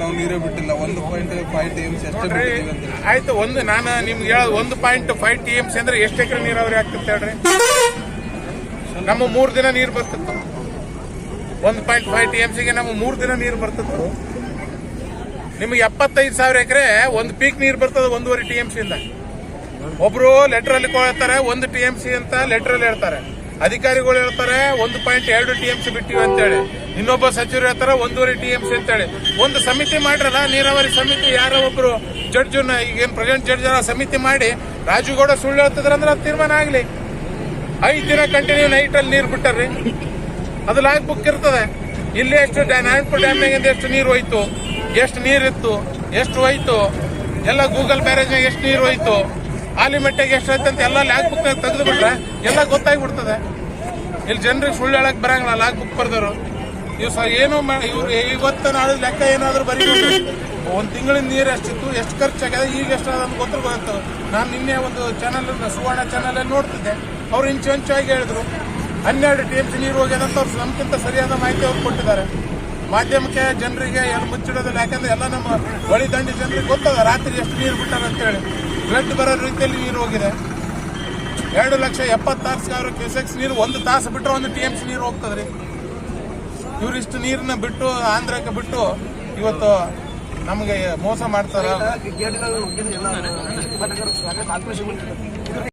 ನಾವು ನೀರೇ ಬಿಟ್ಟಿಲ್ಲ. ಒಂದು ಪಾಯಿಂಟ್ ಫೈವ್ ಟಿ ಅಷ್ಟೇ. ಆಯ್ತು ಒಂದು ನಾನು ನಿಮ್ಗೆ ಹೇಳೋದು ಒಂದು point five T M C ಅಂದ್ರೆ ಎಷ್ಟು ಎಕರೆ ನೀರಾವರಿ ಆಗ್ತದೆ ಹೇಳ್ರಿ? ನಮ್ಮ ಮೂರು ದಿನ ನೀರು ಬರ್ತಿತ್ತು ಒಂದು ಪಾಯಿಂಟ್ ಫೈವ್ ಟಿ ಎಂ ಸಿಗೆ ನಮ್ಮ ಮೂರು ದಿನ ನೀರು ಬರ್ತಿತ್ತು ನಿಮಗೆ ಎಪ್ಪತ್ತೈದು ಸಾವಿರ ಎಕರೆ ಒಂದು ಪೀಕ್ ನೀರು ಬರ್ತದೆ ಒಂದೂವರೆ ಟಿ ಎಂ ಸಿ ಇಂದ. ಒಬ್ರು ಲೆಟರ್ ಅಲ್ಲಿ ಕೊಳ್ತಾರೆ ಒಂದು ಟಿ ಎಂ ಸಿ ಅಂತ ಲೆಟ್ರಲ್ಲಿ ಹೇಳ್ತಾರೆ. ಅಧಿಕಾರಿಗಳು ಹೇಳ್ತಾರೆ, ಒಂದು ಪಾಯಿಂಟ್ ಎರಡು ಟಿ ಎಂ ಸಿ ಬಿಟ್ಟಿವಿ ಅಂತೇಳಿ. ಇನ್ನೊಬ್ಬ ಸಚಿವರು ಹೇಳ್ತಾರೆ, ಒಂದೂವರೆ ಟಿ ಎಂ ಸಿ ಅಂತೇಳಿ. ಒಂದು ಸಮಿತಿ ಮಾಡ್ರಲ್ಲ, ನೀರಾವರಿ ಸಮಿತಿ, ಯಾರೋ ಒಬ್ರು ಜಡ್ಜನ್ನ ಈಗೇನು ಪ್ರೆಸೆಂಟ್ ಜಡ್ಜ್ ಸಮಿತಿ ಮಾಡಿ ರಾಜುಗೌಡ ಸುಳ್ಳು ಹೇಳ್ತಿದ್ರಂದ್ರೆ ಅದು ತೀರ್ಮಾನ ಆಗ್ಲಿ. ಐದು ದಿನ ಕಂಟಿನ್ಯೂ ನೈಟ್ ಅಲ್ಲಿ ನೀರು ಬಿಟ್ಟಾರ್ರಿ. ಅದು ಲಾಗ್ ಬುಕ್ ಇರ್ತದೆ. ಇಲ್ಲಿ ಎಷ್ಟು ನಾರಾಯಣಪುರ ಡ್ಯಾಮ್ನಾಗಿಂದ ಎಷ್ಟು ನೀರು ಹೋಯ್ತು, ಎಷ್ಟು ನೀರಿತ್ತು, ಎಷ್ಟು ಹೋಯ್ತು, ಎಲ್ಲ ಗೂಗಲ್ ಬ್ಯಾರೇಜ್ನಾಗ ಎಷ್ಟು ನೀರು ಹೋಯ್ತು. ಆಲಿಮೆಟ್ಟೆಗೆ ಎಷ್ಟು ಹೋಯ್ತು ಅಂತ ಎಲ್ಲ ಲ್ಯಾಕ್ ಬುಕ್ ತೆಗೆದು ಬಿಟ್ರೆ ಎಲ್ಲ ಗೊತ್ತಾಗ್ಬಿಡ್ತದೆ. ಇಲ್ಲಿ ಜನರಿಗೆ ಸುಳ್ಳು ಹೇಳಕ್ ಬರಂಗಿಲ್ಲ ಲಾಗ್ ಬುಕ್ ಬರ್ದವರು ಇವ್ ಏನು ಮಾ- ಇವ್ರು ಇವತ್ತು ನಾಳೆ ಲೆಕ್ಕ ಏನಾದ್ರು ಬರೀ ಒಂದ್ ತಿಂಗಳಿನ ನೀರು ಎಷ್ಟಿತ್ತು, ಎಷ್ಟು ಖರ್ಚು ಆಗ್ಯದ, ಈಗ ಎಷ್ಟು ಅಂತ ಗೊತ್ತಾಗುತ್ತೆ ಗೊತ್ತು ನಾನು ನಿನ್ನೆ ಒಂದು ಚಾನಲ್ ಸುವರ್ಣ ಚಾನಲಲ್ಲಿ ನೋಡ್ತಿದ್ದೆ. ಅವ್ರು ಇಂಚು ಇಂಚಾಗಿ ಹೇಳಿದ್ರು. ಹನ್ನೆರಡು ಟಿ ಸಿ ನೀರು ಹೋಗ್ಯದ ಅಂತ ಅವ್ರು ನಮ್ಗಿಂತ ಸರಿಯಾದ ಮಾಹಿತಿ ಅವ್ರು ಕೊಟ್ಟಿದ್ದಾರೆ. ಮಾಧ್ಯಮಕ್ಕೆ, ಜನರಿಗೆ ಎಲ್ಲ ಮುಚ್ಚಿಡೋದಿಲ್ಲ, ಯಾಕಂದ್ರೆ ಎಲ್ಲ ನಮ್ಮ ಬಳಿ ದಂಡಿ ಜನರಿಗೆ ಗೊತ್ತದ, ರಾತ್ರಿ ಎಷ್ಟು ನೀರು ಬಿಟ್ಟಾರ ಅಂತೇಳಿ ಬ್ಲಡ್ ಬರೋ ರೀತಿಯಲ್ಲಿ ನೀರು ಹೋಗಿದೆ. ಎರಡು ಲಕ್ಷ ಎಪ್ಪತ್ತಾರು ಸಾವಿರ ಕ್ಯೂಸೆಕ್ಸ್ ನೀರು, ಒಂದು ತಾಸು ಬಿಟ್ಟರೆ ಒಂದು ಟಿ ಎಂ ಸಿ ನೀರು ಹೋಗ್ತದ್ರಿ. ರೀ ಇಷ್ಟು ನೀರನ್ನ ಬಿಟ್ಟು ಆಂಧ್ರಕ್ಕೆ ಬಿಟ್ಟು ಇವತ್ತು ನಮಗೆ ಮೋಸ ಮಾಡ್ತಾರ.